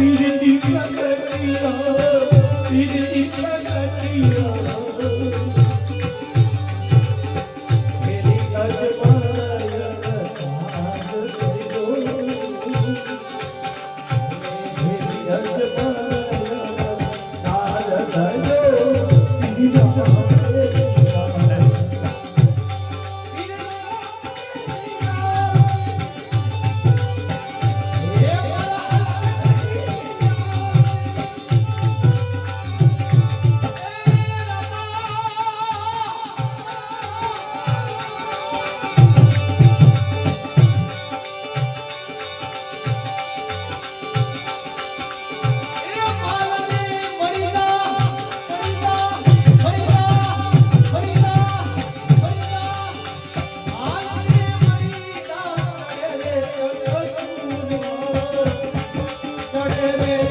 अंन टोट वर् चुह, हां मत्तिवय् कृच मपले, द्सथा याई चाने जाए में से व्र चुह, हां मत्तिवय क का रापड़ Thank you.